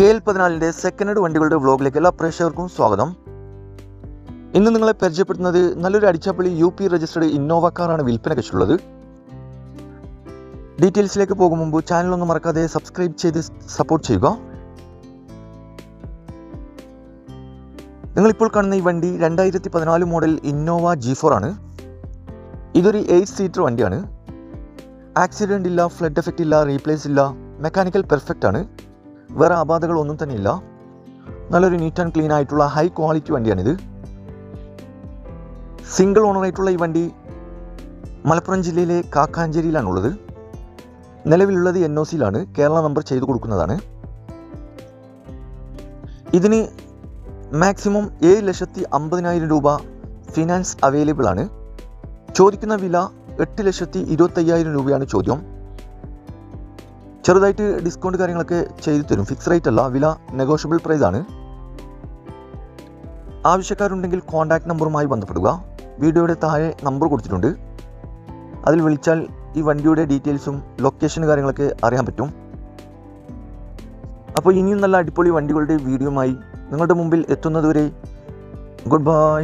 K L പതിനാലിന്റെ second വണ്ടികളുടെ വ്ലോഗിലേക്ക് എല്ലാ പ്രേക്ഷകർക്കും സ്വാഗതം. ഇന്ന് നിങ്ങളെ പരിചയപ്പെടുത്തുന്നത് നല്ലൊരു അടിച്ചാപ്പള്ളി യു പി രജിസ്റ്റേഡ് ഇന്നോവ കാറാണ് വിൽപ്പന വിൽപ്പനയ്ക്കുള്ളത്. ഡീറ്റെയിൽസിലേക്ക് പോകും മുമ്പ് ചാനലൊന്നും മറക്കാതെ സബ്സ്ക്രൈബ് ചെയ്ത് സപ്പോർട്ട് ചെയ്യുക. നിങ്ങളിപ്പോൾ കാണുന്ന ഈ വണ്ടി രണ്ടായിരത്തി പതിനാല് മോഡൽ ഇന്നോവ ജി ഫോർ ആണ്. ഇതൊരു എയ്റ്റ് സീറ്റർ വണ്ടിയാണ്. ആക്സിഡന്റ് ഇല്ല ഫ്ലഡ് എഫക്റ്റ് ഇല്ല റീപ്ലേസ് ഇല്ല മെക്കാനിക്കൽ പെർഫെക്റ്റ് ആണ്. വേറെ അപാധകളൊന്നും തന്നെ ഇല്ല നല്ലൊരു നീറ്റ് ആൻഡ് ക്ലീൻ ആയിട്ടുള്ള ഹൈ ക്വാളിറ്റി വണ്ടിയാണിത്. സിംഗിൾ ഓണറായിട്ടുള്ള ഈ വണ്ടി മലപ്പുറം ജില്ലയിലെ കാക്കാഞ്ചേരിയിലാണുള്ളത്. നിലവിലുള്ളത് എൻ ഒ സിയിലാണ് കേരള നമ്പർ ചെയ്തു കൊടുക്കുന്നതാണ്. ഇതിന് മാക്സിമം ഏഴ് ലക്ഷത്തി അമ്പതിനായിരം രൂപ ഫിനാൻസ് അവൈലബിൾ ആണ്. ചോദിക്കുന്ന വില എട്ട് ലക്ഷത്തി ഇരുപത്തയ്യായിരം രൂപയാണ് ചോദ്യം. ചെറുതായിട്ട് ഡിസ്കൗണ്ട് കാര്യങ്ങളൊക്കെ ചെയ്തു തരും. ഫിക്സ് റേറ്റ് അല്ല വില നെഗോഷ്യബിൾ പ്രൈസ് ആണ്. ആവശ്യക്കാരുണ്ടെങ്കിൽ കോൺടാക്ട് നമ്പറുമായി ബന്ധപ്പെടുക. വീഡിയോയുടെ താഴെ നമ്പർ കൊടുത്തിട്ടുണ്ട്. അതിൽ വിളിച്ചാൽ ഈ വണ്ടിയുടെ ഡീറ്റെയിൽസും ലൊക്കേഷൻ കാര്യങ്ങളൊക്കെ അറിയാൻ പറ്റും. അപ്പോൾ ഇനിയും നല്ല അടിപൊളി വണ്ടികളുടെ വീഡിയോമായി നിങ്ങളുടെ മുമ്പിൽ എത്തുന്നതുവരെ ഗുഡ് ബൈ